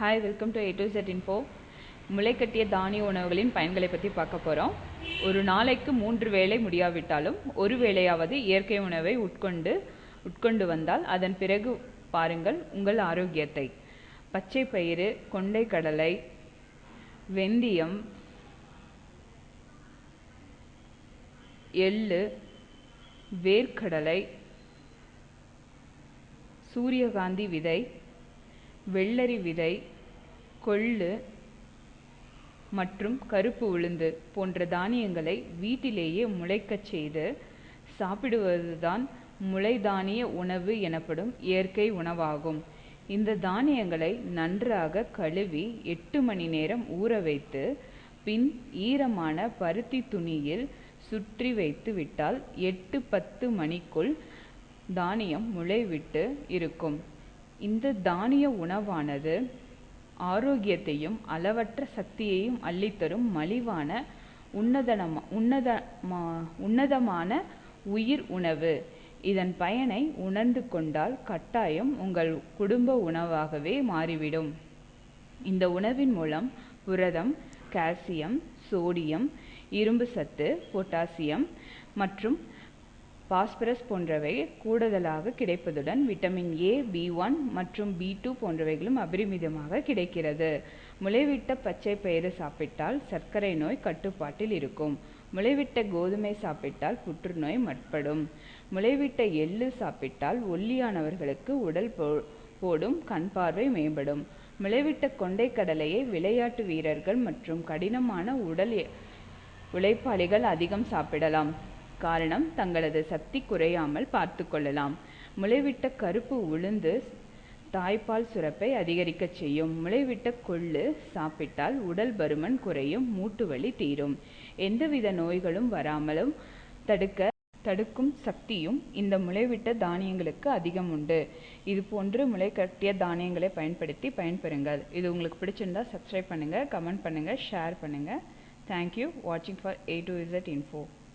Hi welcome to A to Z info முளைக்கட்டிய தானிய உணவுகளின் பயன்களை பற்றி பார்க்க போகிறோம் ஒரு நாளைக்கு மூன்று வேளை முடியாவிட்டாலும் ஒரு வேளையாவது இயற்கை உணவை உட்கொண்டு உட்கொண்டு வந்தால் அதன் பிறகு பாருங்கள் உங்கள் ஆரோக்கியத்தை. பச்சை பயிறு கொண்டை கடலை வெந்தயம் எள்ளு வேர்க்கடலை சூரியகாந்தி விதை வெள்ளரி விதை கொள்ளு மற்றும் கருப்பு உளுந்து போன்ற தானியங்களை வீட்டிலேயே முளைக்கச் செய்து சாப்பிடுவதுதான் முளை தானிய உணவு எனப்படும் இயற்கை உணவாகும். இந்த தானியங்களை நன்றாக கழுவி எட்டு மணி நேரம் ஊற வைத்து பின் ஈரமான பருத்தி துணியில் சுற்றி வைத்து விட்டால் எட்டு பத்து மணிக்குள் தானியம் முளைவிட்டு இருக்கும். இந்த தானிய உணவானது ஆரோக்கியத்தையும் அளவற்ற சக்தியையும் அள்ளித்தரும் மலிவான உன்னதனமா உன்னதமா உன்னதமான உயிர் உணவு. இதன் பயனை உணர்ந்து கொண்டால் கட்டாயம் உங்கள் குடும்ப உணவாகவே மாறிவிடும். இந்த உணவின் மூலம் புரதம் கால்சியம் சோடியம் இரும்பு சத்து பொட்டாசியம் மற்றும் பாஸ்பரஸ் போன்றவை கூடுதலாக கிடைப்பதுடன் விட்டமின் ஏ பி ஒன் மற்றும் பி டூ போன்றவைகளும் அபரிமிதமாக கிடைக்கிறது. முளைவிட்ட பச்சை பயிறு சாப்பிட்டால் சர்க்கரை நோய் கட்டுப்பாட்டில் இருக்கும். முளைவிட்ட கோதுமை சாப்பிட்டால் புற்றுநோய் மட்படும். முளைவிட்ட எள்ளு சாப்பிட்டால் ஒல்லியானவர்களுக்கு உடல் போடும் கண் பார்வை மேம்படும். முளைவிட்ட கொண்டை கடலையை விளையாட்டு வீரர்கள் மற்றும் கடினமான உடல் உழைப்பாளிகள் அதிகம் சாப்பிடலாம். காரணம் தங்களது சக்தி குறையாமல் பார்த்து கொள்ளலாம். முளைவிட்ட கருப்பு உளுந்து தாய்ப்பால் சுரப்பை அதிகரிக்கச் செய்யும். முளைவிட்ட கொள்ளு சாப்பிட்டால் உடல் பருமன் குறையும் மூட்டு வலி தீரும். எந்தவித நோய்களும் வராமலும் தடுக்க தடுக்கும் சக்தியும் இந்த முளைவிட்ட தானியங்களுக்கு அதிகம் உண்டு. இது போன்று முளைக்கட்டிய தானியங்களை பயன்படுத்தி பயன்பெறுங்கள். இது உங்களுக்கு பிடிச்சிருந்தா சப்ஸ்கிரைப் பண்ணுங்கள் கமெண்ட் பண்ணுங்கள் ஷேர் பண்ணுங்கள் தேங்க்யூ வாட்சிங் for A to Z info